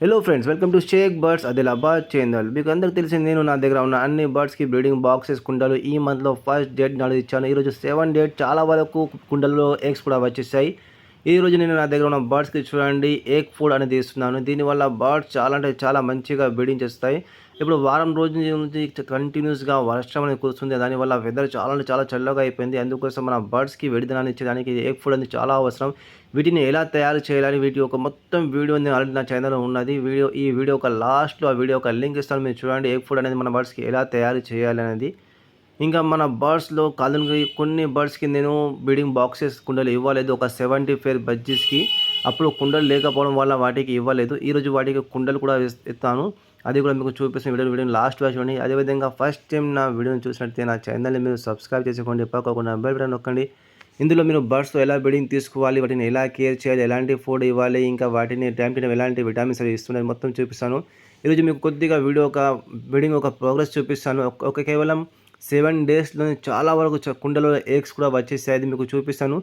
Hello friends welcome to Shaik birds Adilabad చేందాల్ మీకు అందరికి తెలిసింది నేను నా దగ్గర ఉన్న అన్ని బర్డ్స్కి బ్రీడింగ్ బాక్సెస్ కుండలు ఈ మంత్లో ఫస్ట్ డేట్ నాలుగు ఇచ్చాను. ఈరోజు సెవెన్ డేట్ చాలా వరకు కుండల్లో ఎగ్స్ కూడా వచ్చేసాయి. ఈ రోజు నేను నా దగ్గర ఉన్న బర్డ్స్కి చూడండి ఎగ్ ఫుడ్ అనేది ఇస్తున్నాను. దీనివల్ల బర్డ్స్ చాలా అంటే చాలా మంచిగా బ్రీడింగ్ చేస్తాయి. ఇప్పుడు వారం రోజుల నుంచి కంటిన్యూస్గా వర్షం అనేది కురుస్తుంది. దానివల్ల వెదర్ చాలా అంటే చాలా చల్లగా అయిపోయింది. అందుకోసం మన బర్డ్స్కి విడుదలని ఇచ్చేదానికి ఎగ్ ఫుడ్ అనేది చాలా అవసరం. వీటిని ఎలా తయారు చేయాలని వీటి యొక్క మొత్తం వీడియో నేను ఆల్రెడీ నా ఛానల్లో ఉన్నది. వీడియో ఈ వీడియో ఒక లాస్ట్లో ఆ వీడియో ఒక లింక్ ఇస్తాను. మీరు చూడండి ఎగ్ ఫుడ్ అనేది మన బర్డ్స్కి ఎలా తయారు చేయాలి అనేది. ఇంకా మన బర్డ్స్లో కాదని కొన్ని బర్డ్స్కి నేను బ్రీడింగ్ బాక్సెస్ కుండలు ఇవ్వలేదు. ఒక సెవెంటీ ఫేర్ బజ్జీస్కి అప్పుడు కుండలు లేకపోవడం వల్ల వాటికి ఇవ్వలేదు. ఈరోజు వాటికి కుండలు కూడా ఇస్తాను. అది కూడా మీకు చూపిస్తున్న వీడియో వీడియో లాస్ట్ వాచ్ చూడండి. అదేవిధంగా ఫస్ట్ టైం నా వీడియోని చూసినట్లయితే నా ఛానల్ని మీరు సబ్స్క్రైబ్ చేసుకోండి. పక్కకుండా బెల్ బటన్ నొక్కండి. ఇందులో మీరు బర్డ్స్తో ఎలా బ్రీడింగ్ తీసుకోవాలి వాటిని ఎలా కేర్ చేయాలి ఎలాంటి ఫుడ్ ఇవ్వాలి ఇంకా వాటిని టైం టు టైం ఎలాంటి విటామిన్స్ అవి ఇస్తున్నాయి మొత్తం చూపిస్తాను. ఈరోజు మీకు కొద్దిగా వీడియో ఒక బ్రీడింగ్ ఒక ప్రోగ్రెస్ చూపిస్తాను. ఒక- కేవలం సెవెన్ డేస్లో చాలా వరకు కుండలో ఎగ్స్ కూడా వచ్చేసాయి అది మీకు చూపిస్తాను.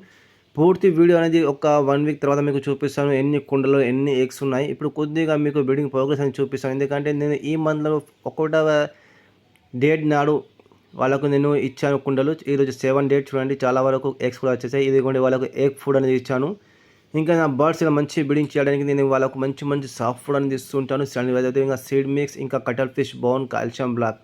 పూర్తి వీడియో అనేది ఒక వన్ వీక్ తర్వాత మీకు చూపిస్తాను. ఎన్ని కుండలు ఎన్ని ఎగ్స్ ఉన్నాయి. ఇప్పుడు కొద్దిగా మీకు బిడ్డింగ్ ప్రోగ్రెస్ అని చూపిస్తాను. ఎందుకంటే నేను ఈ మంత్లో ఒకటవ డేట్ నాడు వాళ్ళకు నేను ఇచ్చాను కుండలు. ఈరోజు సెవెన్ డేట్ చూడండి. చాలా వరకు ఎగ్స్ కూడా వచ్చేసాయి. ఇదిగోండి వాళ్ళకు ఎగ్ ఫుడ్ అనేది ఇచ్చాను. ఇంకా నా బర్డ్స్ ఇలా మంచి బ్రీడింగ్ చేయడానికి నేను వాళ్ళకు మంచి మంచి సాఫ్ట్ ఫుడ్ అనేది ఇస్తుంటాను. సన్ అదేవిధంగా సీడ్ మిక్స్ ఇంకా cuttlefish bone calcium block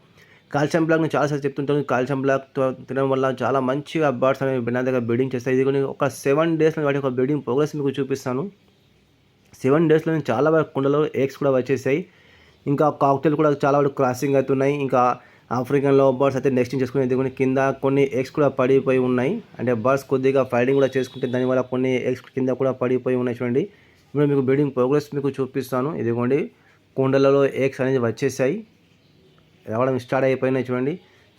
calcium block నేను చాలాసార్లు చెప్తుంటాను. కాల్షియం బ్లాక్ తో- తినడం వల్ల చాలా మంచిగా బర్డ్స్ అనేవి నా దగ్గర బ్రీడింగ్ చేస్తాయి. ఇది కొన్ని ఒక సెవెన్ డేస్లో వాటి ఒక బ్రీడింగ్ ప్రోగ్రెస్ మీకు చూపిస్తాను. సెవెన్ డేస్లో నేను చాలా వరకు కుండలో ఎగ్స్ కూడా వచ్చేసాయి. ఇంకా కాక్టైల్ కూడా చాలా వరకు క్రాసింగ్ అవుతున్నాయి. ఇంకా ఆఫ్రికన్లో బర్డ్స్ అయితే నెక్స్ట్ చేసుకునే దిగుని కింద కొన్ని ఎగ్స్ కూడా పడిపోయి ఉన్నాయి. అంటే బర్డ్స్ కొద్దిగా ఫైడింగ్ కూడా చేసుకుంటే దానివల్ల కొన్ని ఎగ్స్ కింద కూడా పడిపోయి ఉన్నాయి చూడండి. ఇప్పుడు మీకు బ్రీడింగ్ ప్రోగ్రెస్ మీకు చూపిస్తాను. ఇదిగోండి కుండలలో ఎగ్స్ అనేది వచ్చేసాయి. రావడం స్టార్ట్ అయిపోయినాయి చూడండి.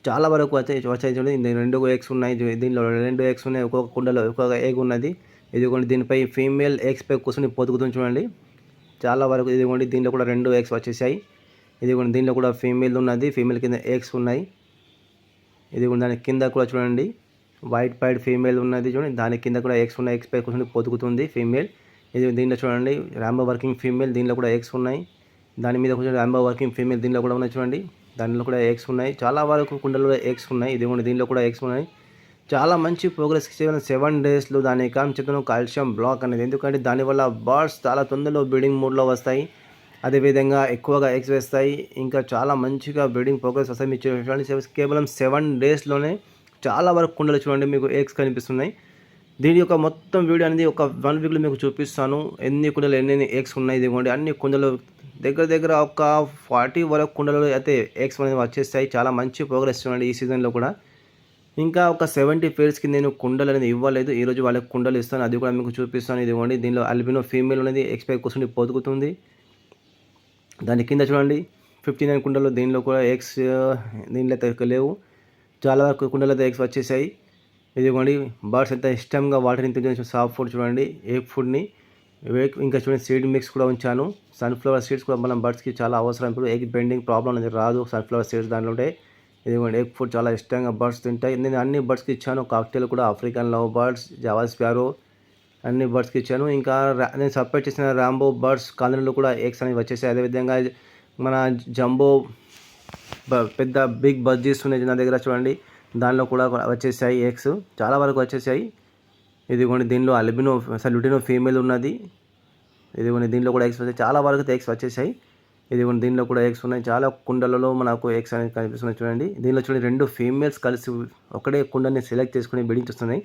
చాలా వరకు వచ్చాయి వచ్చాయి చూడండి రెండు ఎగ్స్ ఉన్నాయి. దీనిలో రెండు ఎగ్స్ ఉన్నాయి. ఒక్కొక్క కుండలో ఒక్కొక్క ఎగ్ ఉన్నది. ఇదిగోండి దీనిపై ఫీమేల్ ఎగ్స్ పై కూర్చొని పొదుగుతుంది చూడండి. చాలా వరకు ఇదిగోండి దీనిలో కూడా రెండు ఎగ్స్ వచ్చేసాయి. ఇదిగోండి దీనిలో కూడా ఫీమేల్ ఉన్నది. ఫీమేల్ కింద ఎగ్స్ ఉన్నాయి. ఇదిగోండి దాని కింద కూడా చూడండి. వైట్ పైడ్ ఫీమేల్ ఉన్నది చూడండి. దాని కింద కూడా ఎగ్స్ ఉన్నాయి. ఎగ్స్ పై కూర్చొని పొదుగుతుంది ఫీమేల్. ఇది దీనిలో చూడండి ర్యాంబో వర్కింగ్ ఫీమేల్ దీనిలో కూడా ఎగ్స్ ఉన్నాయి. దాని మీద కొంచెం ర్యాంబో వర్కింగ్ ఫీమేల్ దీనిలో కూడా ఉన్నాయి చూడండి. దానిలో కూడా ఎగ్స్ ఉన్నాయి. చాలా వరకు కుండల్లో ఎగ్స్ ఉన్నాయి. ఇదిగోండి దీనిలో కూడా ఎగ్స్ ఉన్నాయి. చాలా మంచి ప్రోగ్రెస్ కేవలం సెవెన్ డేస్లో దాని కారణం కాల్షియం బ్లాక్ అనేది. ఎందుకంటే దానివల్ల బర్డ్స్ చాలా తొందరలో బ్రీడింగ్ మూడ్లో వస్తాయి. అదేవిధంగా ఎక్కువగా ఎగ్స్ వేస్తాయి. ఇంకా చాలా మంచిగా బ్రీడింగ్ ప్రోగ్రెస్ వస్తాయి. మీరు చూడండి కేవలం సెవెన్ డేస్లోనే చాలా వరకు కుండలు చూడండి. మీకు ఎగ్స్ కనిపిస్తున్నాయి. దీని యొక్క మొత్తం వీడియో అనేది ఒక వన్ వీక్లో మీకు చూపిస్తాను. ఎన్ని కుండలు ఎన్ని ఎగ్స్ ఉన్నాయి ఇదిగోండి. అన్ని కుండలు దగ్గర దగ్గర ఒక ఫార్టీ వరకు కుండలు అయితే ఎగ్స్ అనేది వచ్చేస్తాయి. చాలా మంచి ప్రోగ్రెస్ చూడండి ఈ సీజన్లో కూడా. ఇంకా ఒక సెవెంటీ పేర్స్కి నేను కుండలు అనేది ఇవ్వలేదు. ఈరోజు వాళ్ళకి కుండలు ఇస్తాను. అది కూడా మీకు చూపిస్తాను ఇదిగోండి. దీనిలో అల్బినో ఫీమేల్ అనేది ఎక్స్పైర్ కూర్చుని పొదుగుతుంది దాని కింద చూడండి. ఫిఫ్టీ నైన్ కుండలు దీనిలో కూడా ఎగ్స్ దీనిలో అయితే లేవు. చాలా వరకు కుండలతో ఎగ్స్ వచ్చేసాయి. ఇదిగోండి బర్డ్స్ ఎంత ఇష్టంగా వాటర్ తింటుంది సాఫ్ట్ ఫుడ్ చూడండి ఎగ్ ఫుడ్ని ఇంకా చూడండి సీడ్ మిక్స్ కూడా ఉంచాను. సన్ఫ్లవర్ సీడ్స్ కూడా మనం బర్డ్స్కి చాలా అవసరం. ఇప్పుడు ఎగ్ బెండింగ్ ప్రాబ్లం అనేది రాదు సన్ఫ్లవర్ సీడ్స్ దాంట్లో ఉంటే. ఇదిగోండి ఎగ్ ఫుడ్ చాలా ఇష్టంగా బర్డ్స్ తింటాయి. నేను అన్ని బర్డ్స్కి ఇచ్చాను కాక్టైల్ కూడా African love birds Java sparrow అన్ని బర్డ్స్కి ఇచ్చాను. ఇంకా నేను సపరేట్ చేసిన రాంబో బర్డ్స్ కాలనీలో కూడా ఎగ్స్ అనేవి వచ్చేసాయి. అదేవిధంగా మన జంబో బ- పెద్ద బిగ్ బజ్జీస్ ఉన్నాయి నా దగ్గర చూడండి. దానిలో కూడా వచ్చేసాయి ఎగ్స్ చాలా వరకు వచ్చేసాయి. ఇదిగోండి దీనిలో అల్బినో లుటినో ఫీమేల్ ఉన్నది. ఇదిగోండి దీనిలో కూడా ఎగ్స్ వచ్చాయి చాలా వరకు ఎగ్స్ వచ్చేసాయి. ఇదిగోండి దీనిలో కూడా ఎగ్స్ ఉన్నాయి. చాలా కుండలలో మనకు ఎగ్స్ అనేది కనిపిస్తున్నాయి చూడండి. దీనిలో చూడండి రెండు ఫీమేల్స్ కలిసి ఒకటే కుండని సెలెక్ట్ చేసుకుని బిడించి వస్తున్నాయి.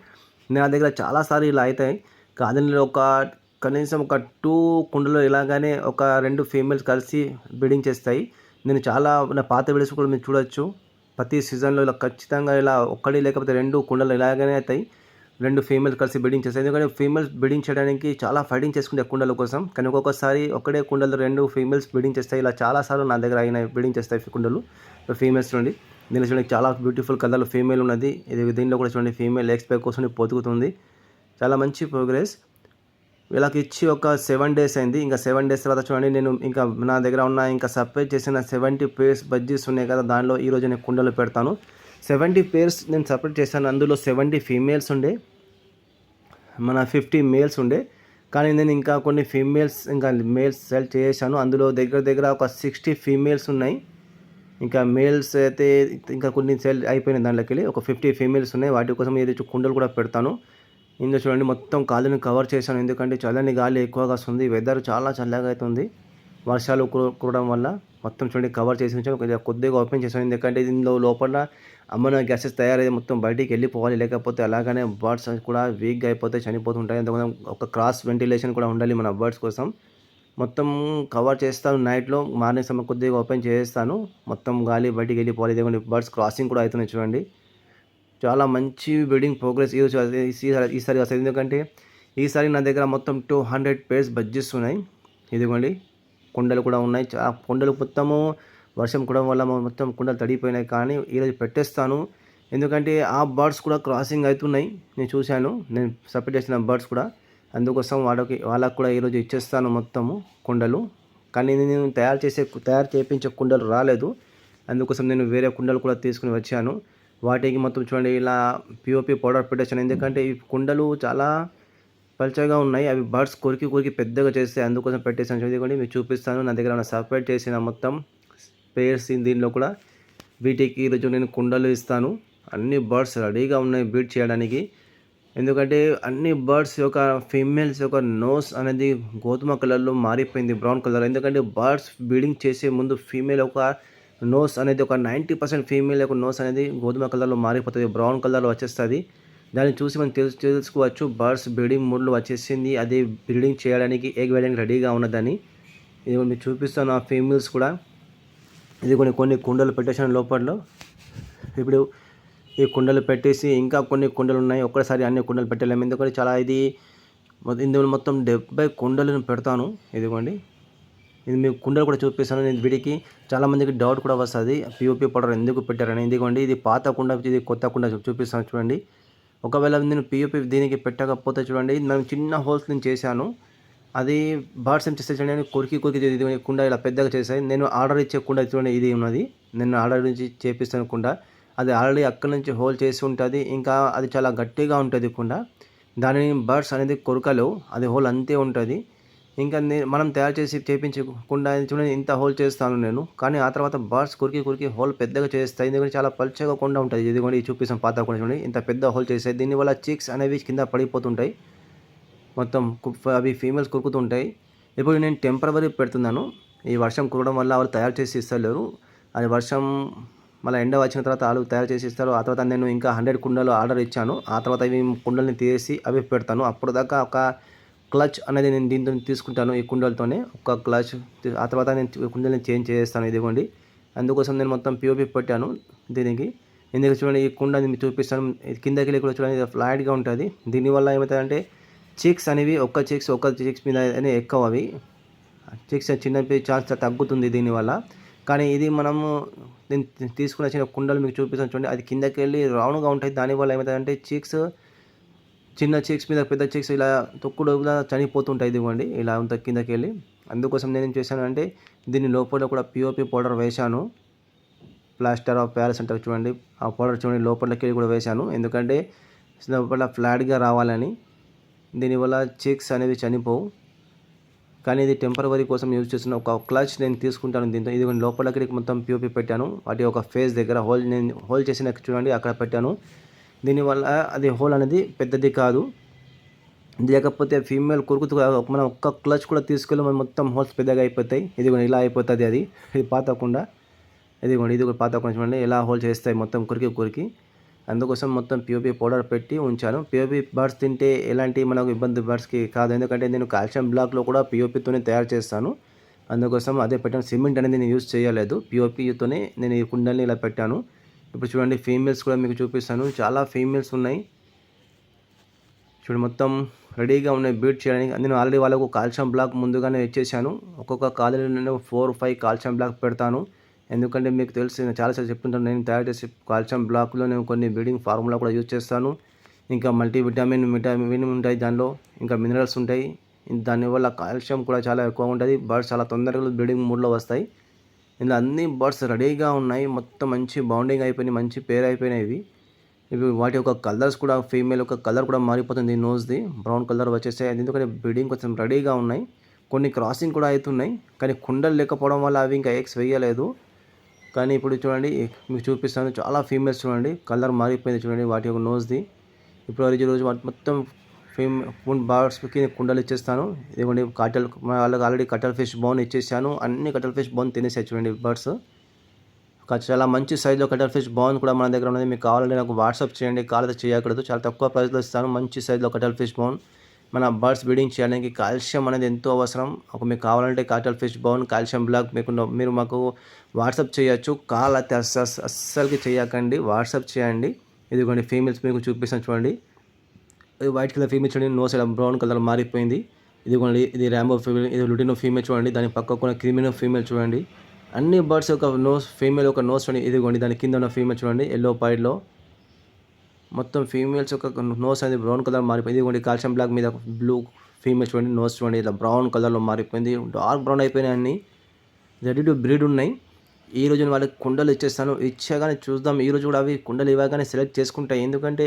నా దగ్గర చాలాసార్లు ఇలా అవుతాయి. కాదనిలో ఒక కనీసం ఒక టూ కుండలో ఇలాగానే ఒక రెండు ఫీమేల్స్ కలిసి బిడింగ్ చేస్తాయి. నేను చాలా నా పాత వీడియోస్ కూడా మీరు చూడొచ్చు. ప్రతి సీజన్లో ఇలా ఖచ్చితంగా ఇలా ఒక్కడి లేకపోతే రెండు కుండలు ఇలాగనే అవుతాయి. రెండు ఫీమేల్స్ కలిసి బిడింగ్ చేస్తాయి. ఎందుకంటే ఫీమేల్స్ బిడింగ్ చేయడానికి చాలా ఫైటింగ్ చేసుకుంటే కుండల కోసం. కానీ ఒక్కొక్కసారి ఒకటే కుండలు రెండు ఫీమేల్స్ బిడింగ్ చేస్తాయి. ఇలా చాలాసార్లు నా దగ్గర అయినాయి బిడింగ్ చేస్తాయి కుండలు. ఫీమేల్స్ నుండి దీనిలో చూడండి చాలా బ్యూటిఫుల్ కలర్లు ఫీమేల్ ఉన్నది. ఇది దీనిలో కూడా చూడండి ఫీమేల్ ఎక్స్పై కోసం పొతుకుతుంది చాలా మంచి ప్రోగ్రెస్. వీళ్ళకి ఇచ్చి ఒక సెవెన్ డేస్ అయింది. ఇంకా సెవెన్ డేస్ తర్వాత చూడండి నేను ఇంకా నా దగ్గర ఉన్న ఇంకా సపరేట్ చేసిన సెవెంటీ పేర్స్ బజ్జీస్ ఉన్నాయి కదా దానిలో ఈరోజు నేను కుండలు పెడతాను. సెవెంటీ పేర్స్ నేను సపరేట్ చేశాను. అందులో సెవెంటీ ఫీమేల్స్ ఉండే మన ఫిఫ్టీ మేల్స్ ఉండే. కానీ నేను ఇంకా కొన్ని ఫీమేల్స్ ఇంకా మేల్స్ సెల్ చేశాను. అందులో దగ్గర దగ్గర ఒక సిక్స్టీ ఫీమేల్స్ ఉన్నాయి. ఇంకా మేల్స్ అయితే ఇంకా కొన్ని సెల్ అయిపోయినాయి దాంట్లోకి వెళ్ళి ఒక ఫిఫ్టీ ఫీమేల్స్ ఉన్నాయి. వాటి కోసం ఇది కుండలు కూడా పెడతాను. ఇందులో చూడండి మొత్తం కాలుని కవర్ చేశాను. ఎందుకంటే చల్లని గాలి ఎక్కువగా వస్తుంది. వెదర్ చాలా చల్లగా అవుతుంది వర్షాలు కు- కురవడం వల్ల మొత్తం చూడండి కవర్ చేసి ఉంచాను. కొద్దిగా ఓపెన్ చేశాను. ఎందుకంటే దీనిలో లోపల అమ్మన గ్యాసెస్ తయారయ్యి మొత్తం బయటికి వెళ్ళిపోవాలి. లేకపోతే అలాగనే బర్డ్స్ కూడా వీక్గా అయిపోతే చనిపోతుంటాయి. అందుకని ఒక క్రాస్ వెంటిలేషన్ కూడా ఉండాలి మన బర్డ్స్ కోసం. మొత్తం కవర్ చేస్తాను. నైట్లో మార్నింగ్ సమయం కొద్దిగా ఓపెన్ చేస్తాను. మొత్తం గాలి బయటికి వెళ్ళిపోవాలి. ఇదే బర్డ్స్ క్రాసింగ్ కూడా అవుతున్నాయి చూడండి. చాలా మంచి బిల్డింగ్ ప్రోగ్రెస్ ఈరోజు ఈసారి ఈసారి వస్తుంది ఎందుకంటే ఈసారి నా దగ్గర మొత్తం టూ హండ్రెడ్ పేర్స్ బడ్జెట్స్ ఉన్నాయి. ఇదిగోండి కుండలు కూడా ఉన్నాయి. చా కుండలు మొత్తము వర్షం కూడా వల్ల మొత్తం కుండలు తడిపోయినాయి. కానీ ఈరోజు పెట్టేస్తాను. ఎందుకంటే ఆ బర్డ్స్ కూడా క్రాసింగ్ అవుతున్నాయి. నేను చూశాను. నేను సపరేట్ చేసిన బర్డ్స్ కూడా. అందుకోసం వాళ్ళకి వాళ్ళకి కూడా ఈరోజు ఇచ్చేస్తాను మొత్తము కుండలు. కానీ నేను తయారు చేసే తయారు చేయించే కుండలు రాలేదు. అందుకోసం నేను వేరే కుండలు కూడా తీసుకుని వచ్చాను. వాటికి మొత్తం చూడండి ఇలా పిఓపి పౌడర్ పెట్టేసాను ఎందుకంటే ఈ కుండలు చాలా పల్చగా ఉన్నాయి. అవి బర్డ్స్ కొరికి కొరికి పెద్దగా చేస్తే అందుకోసం పెట్టేసాను చూడండి మీకు చూపిస్తాను. నా దగ్గర సపరేట్ చేసిన మొత్తం పేర్స్ దీనిలో కూడా వీటికి ఈరోజు నేను కుండలు ఇస్తాను. అన్ని బర్డ్స్ రెడీగా ఉన్నాయి బీట్ చేయడానికి. ఎందుకంటే అన్ని బర్డ్స్ యొక్క ఫీమేల్స్ యొక్క నోస్ అనేది గోధుమ కలర్లో మారిపోయింది బ్రౌన్ కలర్ ఎందుకంటే బర్డ్స్ బీడింగ్ చేసే ముందు ఫీమేల్ ఒక నోస్ అనేది ఒక నైంటీ పర్సెంట్ ఫీమేల్ యొక్క నోస్ అనేది గోధుమ కలర్లో మారిపోతుంది బ్రౌన్ కలర్లో వచ్చేస్తుంది. దాన్ని చూసి మనం తెలుసు తెలుసుకోవచ్చు. బర్డ్స్ బ్రీడింగ్ మూడ్లో వచ్చేసింది. అది బ్రీడింగ్ చేయడానికి ఎగ్ వేయడానికి రెడీగా ఉన్నదని ఇది మీకు చూపిస్తాను ఆ ఫీమేల్స్ కూడా. ఇది కొన్ని కొన్ని కుండలు పెట్టేసాను లోపల ఇప్పుడు ఈ కుండలు పెట్టేసి ఇంకా కొన్ని కుండలు ఉన్నాయి. ఒక్కసారి అన్ని కుండలు పెట్టలేము. ఎందుకంటే చాలా ఇది ఇందులో మొత్తం డెబ్బై కుండలను పెడతాను. ఇదిగోండి. ఇది మీకు కుండలు కూడా చూపిస్తాను. నేను వీడికి చాలామందికి డౌట్ కూడా వస్తుంది. పిఓపి పౌడర్ ఎందుకు పెట్టారని ఎందుకండి ఇది పాత కుండ ఇది కొత్త కుండ చూపిస్తాను చూడండి. ఒకవేళ నేను పిఓపి దీనికి పెట్టకపోతే చూడండి. మనం చిన్న హోల్స్ నేను చేశాను. అది బర్డ్స్ ఏం చేస్తే చూడండి. కొరికి కొరికి ఇది కుండ ఇలా పెద్దగా చేశాయి. నేను ఆర్డర్ ఇచ్చే కుండ చూడండి ఇది ఉన్నది. నేను ఆర్డర్ నుంచి చేపిస్తాను కుండ. అది ఆల్రెడీ అక్కడి నుంచి హోల్ చేసి ఉంటుంది. ఇంకా అది చాలా గట్టిగా ఉంటుంది కుండ. దానిని బర్డ్స్ అనేది కొరకలు అది హోల్ అంతే ఉంటుంది. ఇంకా మనం తయారు చేసి చేపించకుండా చూడండి ఇంత హోల్ చేస్తాను నేను. కానీ ఆ తర్వాత బర్డ్స్ కురికి కురికి హోల్ పెద్దగా చేస్తాయి ఎందుకంటే చాలా పల్చగా ఉంటుంది. ఇది చూపిస్తాం పాత కూడా చూడండి. ఇంత పెద్ద హోల్ చేస్తాయి దీనివల్ల చిక్స్ అనేవి కింద పడిపోతుంటాయి. మొత్తం కు- అవి ఫీమేల్స్ కురుకుతుంటాయి. ఇప్పుడు నేను టెంపరవరీ పెడుతున్నాను. ఈ వర్షం కురవడం వల్ల వాళ్ళు తయారు చేసి ఇస్తలేరు. అది వర్షం మళ్ళీ ఎండ వచ్చిన తర్వాత వాళ్ళు తయారు చేసి ఇస్తారు. ఆ తర్వాత నేను ఇంకా హండ్రెడ్ కుండలు ఆర్డర్ ఇచ్చాను. ఆ తర్వాత ఇవి కుండల్ని తీసి అవి పెడతాను. అప్పుడు దాకా ఒక క్లచ్ అనేది నేను దీంతో తీసుకుంటాను ఈ కుండలతోనే. ఒక క్లచ్ ఆ తర్వాత నేను కుండలని కుండల్ని చేంజ్ చేస్తాను ఇదిగోండి. అందుకోసం నేను మొత్తం పిఓపి పెట్టాను దీనికి. ఎందుకు చూడండి ఈ కుండ మీకు చూపిస్తాను. కిందకి వెళ్ళి కూడా చూడండి ఫ్లాట్గా ఉంటుంది. దీనివల్ల ఏమవుతుందంటే చిక్స్ అనేవి ఒక్క చిక్స్ ఒక్క చిక్స్ మీద అనే ఎక్కువ అవి. చిక్స్ చిన్న ఛాన్స్ తగ్గుతుంది దీనివల్ల. కానీ ఇది మనము నేను తీసుకున్న చిన్న కుండలు మీకు చూపిస్తాను చూడండి. అది కిందకి వెళ్ళి రౌండ్గా ఉంటాయి. దానివల్ల ఏమవుతుందంటే చిక్స్ చిన్న చెక్స్ మీద పెద్ద చెక్స్ ఇలా తొక్కుడు కూడా చనిపోతుంటాయి ఇదిగోండి. ఇలా అంత కిందకి వెళ్ళి అందుకోసం నేను ఏం చేశానంటే దీని లోపల కూడా పిఓపి పౌడర్ వేశాను. ప్లాస్టర్ ఆఫ్ ప్యాలెస్ అంటారు చూడండి. ఆ పౌడర్ చూడండి లోపలికి వెళ్ళి కూడా వేశాను. ఎందుకంటే లోపల ఫ్లాట్గా రావాలని. దీనివల్ల చెక్స్ అనేవి చనిపోవు. కానీ ఇది టెంపరవరీ కోసం యూజ్ చేస్తున్న ఒక క్లచ్ నేను తీసుకుంటాను దీంతో. ఇది లోపలకి మొత్తం పిఓపి పెట్టాను. వాటి ఒక ఫేస్ దగ్గర హోల్ నేను హోల్ చేసిన చూడండి అక్కడ పెట్టాను. దీనివల్ల అది హోల్ అనేది పెద్దది కాదు. లేకపోతే ఫీమేల్ కొరుకుతూ మనం ఒక్క క్లచ్ కూడా తీసుకెళ్ళి మనం మొత్తం హోల్స్ పెద్దగా అయిపోతాయి. ఇది కూడా ఇలా అయిపోతుంది అది. ఇది పాతకుండా ఇది కూడా ఇది కూడా పాతకుండా చూడండి. ఎలా హోల్ చేస్తాయి మొత్తం కొరికి కొరికి. అందుకోసం మొత్తం పిఓపి పౌడర్ పెట్టి ఉంచాను. పిఓపి బర్డ్స్ తింటే ఎలాంటి మనకు ఇబ్బంది బర్డ్స్కి కాదు. ఎందుకంటే నేను కాల్షియం బ్లాక్లో కూడా పిఓపితోనే తయారు చేస్తాను. అందుకోసం అదే పెట్టాను. సిమెంట్ అనేది నేను యూజ్ చేయలేదు. పిఓపితోనే నేను ఈ కుండల్ని ఇలా పెట్టాను. ఇప్పుడు చూడండి ఫీమేల్స్ కూడా మీకు చూపిస్తాను. చాలా ఫీమేల్స్ ఉన్నాయి. చూడు మొత్తం రెడీగా ఉన్నాయి బీట్ చేయడానికి. నేను ఆల్రెడీ వాళ్ళకు కాల్షియం బ్లాక్ ముందుగానే ఇచ్చేసాను ఒక్కొక్క కాలేజీలో నేను ఫోర్ ఫైవ్ కాల్షియం బ్లాక్ పెడతాను. ఎందుకంటే మీకు తెలిసి నేను చాలాసార్లు చెప్తుంటాను నేను తయారు చేసే కాల్షియం బ్లాక్లో నేను కొన్ని బ్రీడింగ్ ఫార్ములా కూడా యూజ్ చేస్తాను. ఇంకా మల్టీ విటమిన్ విటమిన్ ఉంటాయి దానిలో ఇంకా మినరల్స్ ఉంటాయి. దానివల్ల కాల్షియం కూడా చాలా ఎక్కువ ఉంటుంది. బర్డ్స్ చాలా తొందరగా బ్రీడింగ్ మూడ్లో వస్తాయి. ఇందులో అన్ని బర్డ్స్ రెడీగా ఉన్నాయి. మొత్తం మంచి బౌండింగ్ అయిపోయినాయి మంచి పేరు అయిపోయినాయి ఇవి. వాటి యొక్క కలర్స్ కూడా ఫీమేల్ యొక్క కలర్ కూడా మారిపోతుంది నోస్ది బ్రౌన్ కలర్ వచ్చేసాయి. అది ఎందుకంటే బ్రీడింగ్ కొంచెం రెడీగా ఉన్నాయి. కొన్ని క్రాసింగ్ కూడా అవుతున్నాయి. కానీ కుండలు లేకపోవడం వల్ల అవి ఇంకా ఎగ్స్ వేయలేదు. కానీ ఇప్పుడు చూడండి మీకు చూపిస్తాను. చాలా ఫీమేల్స్ చూడండి. కలర్ మారిపోయింది చూడండి వాటి యొక్క నోజ్ది. ఇప్పుడు రోజు రోజు వాటి మొత్తం ఫేమ్ బర్డ్స్కి కుండలు ఇచ్చేస్తాను. ఇదిగోండి కట్టల్ వాళ్ళకి ఆల్రెడీ కట్టల్ ఫిష్ బోన్ ఇచ్చేసాను. అన్ని కట్టల్ ఫిష్ బోన్ తినేసాయి చూడండి బర్డ్స్ చాలా మంచి సైజులో కట్టెల్ ఫిష్ బౌన్ కూడా మన దగ్గర ఉన్నది. మీకు కావాలంటే నాకు వాట్సాప్ చేయండి. కాల్ చేయకూడదు. చాలా తక్కువ ప్రైస్లో ఇస్తాను. మంచి సైజులో కట్టెల్ ఫిష్ బౌన్ మన బర్డ్స్ బ్రీడింగ్ చేయడానికి కాల్షియం అనేది ఎంతో అవసరం. ఒక మీకు కావాలంటే cuttlefish bone calcium block మీకు మీరు మాకు వాట్సాప్ చేయొచ్చు. కాల్ అయితే అస్సలు అస్సలకి చేయకండి. వాట్సాప్ చేయండి. ఇదిగోండి ఫీమేల్స్ మీకు చూపిస్తాను చూడండి. వైట్ కలర్ ఫీమేల్ చూడండి నో సైడ్ బ్రౌన్ కలర్ మారిపోయింది. ఇదిగోండి ఇది ర్యాంబో ఫీమేల్ ఇది లుటినో ఫీమేల్ చూడండి దాని పక్కకు క్రిమినో ఫీమేల్ చూడండి. అన్ని బర్డ్స్ యొక్క నోస్ ఫీమేల్ ఒక నోస్ చూడండి ఇదిగోండి దాని కింద ఉన్న ఫీమేల్ చూడండి ఎల్లో పైడ్లో మొత్తం ఫీమేల్స్ యొక్క నోస్ అనేది బ్రౌన్ కలర్ మారిపోయింది. ఇదిగోండి కాల్షియం బ్లాక్ మీద బ్లూ ఫీమేల్ చూడండి నోస్ చూడండి ఇలా బ్రౌన్ కలర్లో మారిపోయింది. డార్క్ బ్రౌన్ అయిపోయినాయి అన్ని. రెడీ టు బ్రీడ్ ఉన్నాయి. ఈ రోజు వాళ్ళకి కుండలు ఇచ్చేస్తాను. ఇచ్చాగానే చూద్దాం. ఈ రోజు కూడా అవి కుండలు ఇవ్వగానే సెలెక్ట్ చేసుకుంటాయి ఎందుకంటే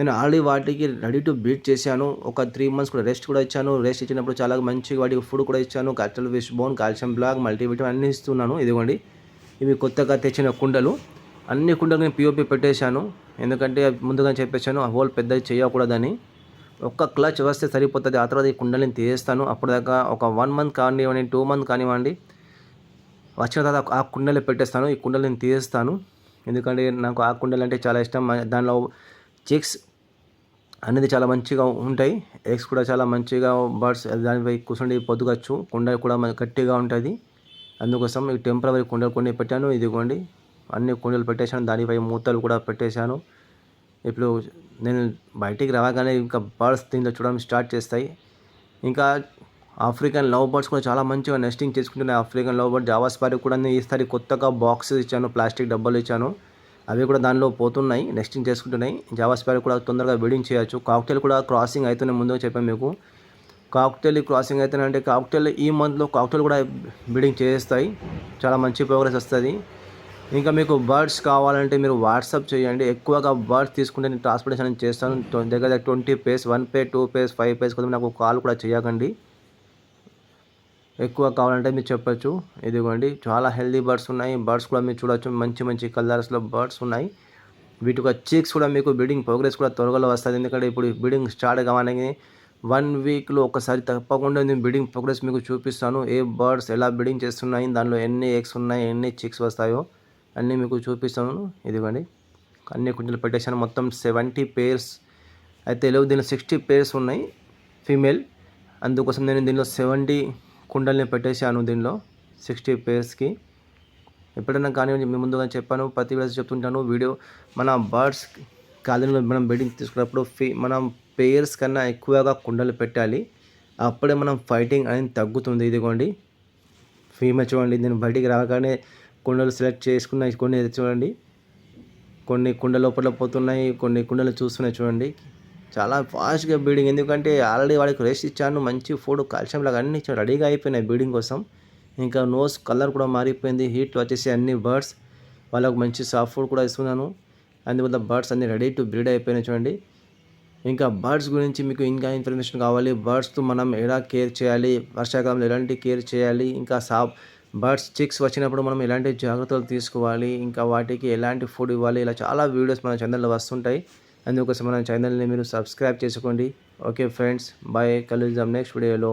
నేను ఆల్రెడీ వాటికి రెడీ టు బీట్ చేశాను. ఒక త్రీ మంత్స్ కూడా రెస్ట్ కూడా ఇచ్చాను. రెస్ట్ ఇచ్చినప్పుడు చాలా మంచి వాటికి ఫుడ్ కూడా ఇచ్చాను. Cuttlefish bone calcium block multivitamin అన్నీ ఇస్తున్నాను. ఇదిగోండి. ఇవి కొత్తగా తెచ్చిన కుండలు. అన్ని కుండలు నేను పిఓపి పెట్టేశాను. ఎందుకంటే ముందుగా చెప్పేశాను ఆ హోల్ పెద్దది చేయకూడదని. ఒక్క క్లచ్ వస్తే సరిపోతుంది. ఆ తర్వాత ఈ కుండలని తీసేస్తాను. అప్పటిదాకా ఒక వన్ మంత్ కానివ్వండి టూ మంత్ కానివ్వండి వచ్చిన తర్వాత ఆ కుండలు పెట్టేస్తాను. ఈ కుండలు నేను తీసేస్తాను. ఎందుకంటే నాకు ఆ కుండలు అంటే చాలా ఇష్టం. దానిలో చిక్స్ అనేది చాలా మంచిగా ఉంటాయి. ఎగ్స్ కూడా చాలా మంచిగా బర్డ్స్ దానిపై కూర్చుండి పొద్దుగచ్చు. కుండ కూడా గట్టిగా ఉంటుంది. అందుకోసం ఈ టెంపరీ కుండలు కొన్ని పెట్టాను. ఇదిగోండి. అన్ని కుండలు పెట్టేశాను. దానిపై మూతలు కూడా పెట్టేశాను. ఇప్పుడు నేను బయటికి రాగానే ఇంకా బర్డ్స్ దీంట్లో చూడడం స్టార్ట్ చేస్తాయి. ఇంకా ఆఫ్రికన్ లవ్ బర్డ్స్ కూడా చాలా మంచిగా నెస్టింగ్ చేసుకుంటున్నాయి. ఆఫ్రికన్ లవ్ బర్డ్ జావాస్పారి కూడా నేను ఈసారి కొత్తగా బాక్సెస్ ఇచ్చాను. ప్లాస్టిక్ డబ్బాలు ఇచ్చాను. అవి కూడా దానిలో పోతున్నాయి నెక్స్టింగ్ చేసుకుంటున్నాయి. జావా స్పైర్ కూడా తొందరగా బిడింగ్ చేయొచ్చు. కాక్టైల్ కూడా క్రాసింగ్ అవుతున్నాయి ముందుగా చెప్పాను మీకు. కాక్టైల్ క్రాసింగ్ అవుతున్నాయి అంటే కాక్టైల్ ఈ మంత్లో కాక్టైల్ కూడా బిడింగ్ చేస్తాయి. చాలా మంచి ప్రోగ్రెస్ వస్తుంది. ఇంకా మీకు బర్డ్స్ కావాలంటే మీరు వాట్సాప్ చేయండి. ఎక్కువగా బర్డ్స్ తీసుకుంటే నేను ట్రాన్స్పోర్టేషన్ చేస్తాను. దగ్గర దగ్గర twenty pairs one pair two pairs five pairs కొద్దిగా నాకు కాల్ కూడా చేయకండి. ఎక్కువ కావాలంటే మీరు చెప్పచ్చు. ఇదిగోండి చాలా హెల్దీ బర్డ్స్ ఉన్నాయి. బర్డ్స్ కూడా మీరు చూడొచ్చు. మంచి మంచి కలర్స్లో బర్డ్స్ ఉన్నాయి. వీటి చీక్స్ కూడా మీకు బిడింగ్ ప్రోగ్రెస్ కూడా త్వరగా వస్తుంది. ఎందుకంటే ఇప్పుడు బిడింగ్ స్టార్ట్ కావాలని వన్ వీక్లో ఒకసారి తప్పకుండా నేను బిడింగ్ ప్రోగ్రెస్ మీకు చూపిస్తాను. ఏ బర్డ్స్ ఎలా బిడ్డింగ్ చేస్తున్నాయి దానిలో ఎన్ని ఎగ్స్ ఉన్నాయి ఎన్ని చిక్స్ వస్తాయో అన్నీ మీకు చూపిస్తాను. ఇదిగోండి అన్ని కుంటలు పెట్టేశాను. మొత్తం సెవెంటీ పేర్స్ అయితే లేవు దీనిలో సిక్స్టీ పేర్స్ ఉన్నాయి ఫీమేల్ అందుకోసం నేను దీనిలో సెవెంటీ కుండల్ని పెట్టేశాను దీనిలో సిక్స్టీ పేర్స్కి. ఎప్పుడైనా కానీ మీ ముందుగా చెప్పాను ప్రతి వేసి చెప్తుంటాను వీడియో మన బర్డ్స్ కాలనీలో మనం బెడ్డింగ్ తీసుకున్నప్పుడు ఫీ మనం పేర్స్ కన్నా ఎక్కువగా కుండలు పెట్టాలి. అప్పుడే మనం ఫైటింగ్ అనేది తగ్గుతుంది ఇదిగోండి. ఫీమేల్ చూడండి నేను బయటికి రాగానే కుండలు సెలెక్ట్ చేసుకున్నాయి కొన్ని చూడండి. కొన్ని కుండ లోపల పోతున్నాయి కొన్ని కుండలు చూస్తున్నాయి చూడండి. చాలా ఫాస్ట్గా బీడింగ్ ఎందుకంటే ఆల్రెడీ వాడికి రెస్ట్ ఇచ్చాను మంచి ఫుడ్ కాల్షియం లాగా అన్ని రెడీగా అయిపోయినాయి బీడింగ్ కోసం. ఇంకా నోస్ కలర్ కూడా మారిపోయింది హీట్ వచ్చేసి అన్ని బర్డ్స్ వాళ్ళకు మంచి సాఫ్ట్ ఫుడ్ కూడా ఇస్తున్నాను. అందువల్ల బర్డ్స్ అన్ని రెడీ టు బ్రీడ్ అయిపోయినాయి చూడండి. ఇంకా బర్డ్స్ గురించి మీకు ఇంకా ఇన్ఫర్మేషన్ కావాలి. బర్డ్స్తో మనం ఎలా కేర్ చేయాలి? వర్షాకాలంలో ఎలాంటి కేర్ చేయాలి? ఇంకా సా బర్డ్స్ చిక్స్ వచ్చినప్పుడు మనం ఎలాంటి జాగ్రత్తలు తీసుకోవాలి? ఇంకా వాటికి ఎలాంటి ఫుడ్ ఇవ్వాలి? ఇలా చాలా వీడియోస్ మన ఛానల్లో వస్తుంటాయి. అందుకోసం మన ఛానల్ని మీరు సబ్స్క్రైబ్ చేసుకోండి. Okay friends bye. కలుద్దాం నెక్స్ట్ వీడియోలో.